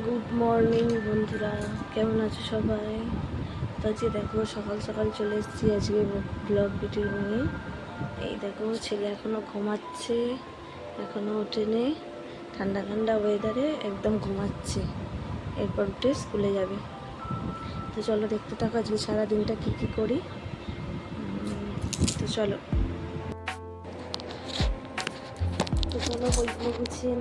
Good morning বন্ধুরা। কেমন আছো সবাই? তো আজকে দেখো, সকাল সকাল চলে এসেছি আজকে ব্লগ ভিডিও নিয়ে। এই দেখো, ছেলে এখনও ঘুমাচ্ছে এখনও ওঠেনি। ঠান্ডা ঠান্ডা ওয়েদারে একদম ঘুমাচ্ছে। এরপর উঠে স্কুলে যাবে। তো চলো, দেখতে থাকো আজকে সারাদিনটা কী কী করি। তো চলো। তো চলো বইগুলো গুছিয়ে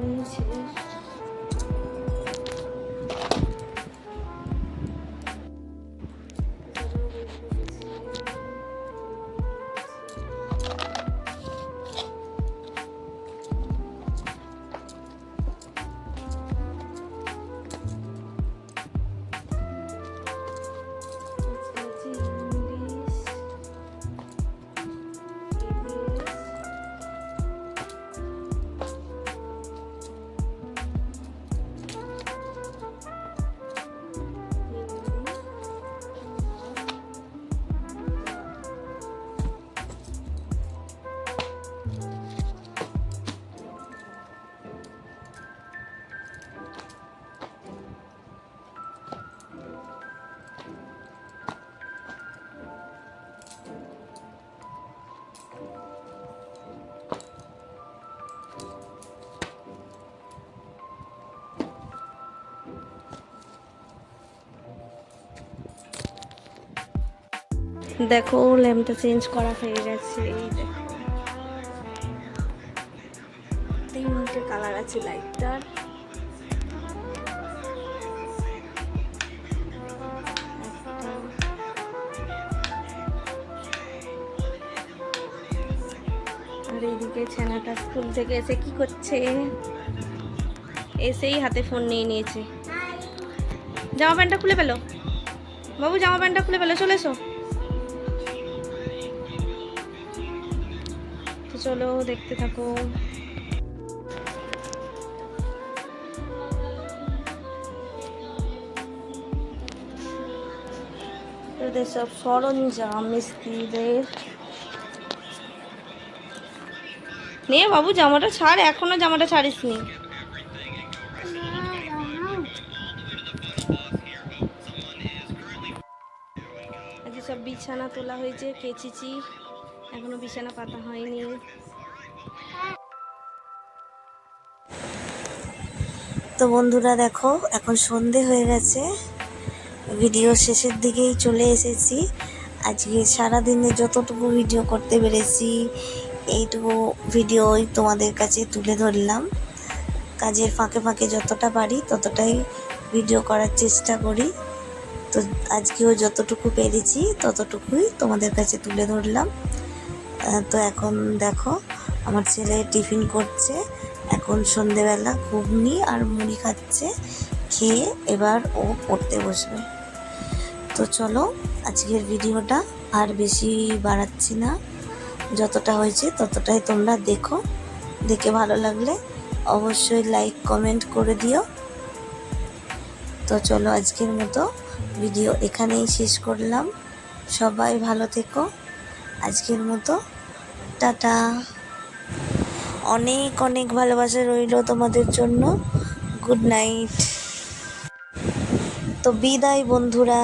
দেখো ল্যাম্পটা চেঞ্জ করা হয়ে গেছে। এই দেখো। তিনটে কালার আছে লাইটটার আর এইদিকে ছানাটা স্কুল থেকে এসে কি করছে? এসেই হাতে ফোন নিয়ে নিয়েছে। জামা প্যান্টটা খুলে পেল বাবু, জামা প্যান্টটা খুলে পেল চলে এসো। তো চলো, দেখতে থাকো। সব সরঞ্জাম, মিস্ত্রিদের। নে বাবু, জামাটা ছাড়, এখনও জামাটা ছাড়িস নি আজকে সব বিছানা তোলা হয়েছে, কেচেছি। এখনও বিছানা পাতা হয়নি। তো বন্ধুরা দেখো, এখন সন্ধে হয়ে গেছে। ভিডিও শেষের দিকেই চলে এসেছি। আজকে সারাদিনে যতটুকু ভিডিও করতে পেরেছি এইটুকু ভিডিওই তোমাদের কাছে তুলে ধরলাম। কাজের ফাঁকে ফাঁকে যতটা পারি ততটাই ভিডিও করার চেষ্টা করি। তো আজকেও যতটুকু পেরেছি ততটুকুই তোমাদের কাছে তুলে ধরলাম। তো এখন দেখো, আমার ছেলে টিফিন করছে। এখন সন্ধেবেলা ঘুগনি আর মুড়ি খাচ্ছে। খেয়ে এবার ও পড়তে বসবে। তো চলো, আজকের ভিডিওটা আর বেশি বাড়াচ্ছি না। যতটা হয়েছে ততটাই তোমরা দেখো। দেখে ভালো লাগলে অবশ্যই লাইক কমেন্ট করে দিও। তো চলো আজকের মতো ভিডিও এখানেই শেষ করলাম। সবাই ভালো থেকো। আজকের মতো টাটা। অনেক অনেক ভালোবাসা রইল তোমাদের জন্য। গুড নাইট তো বিদায় বন্ধুরা।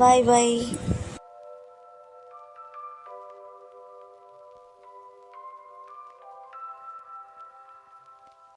Bye bye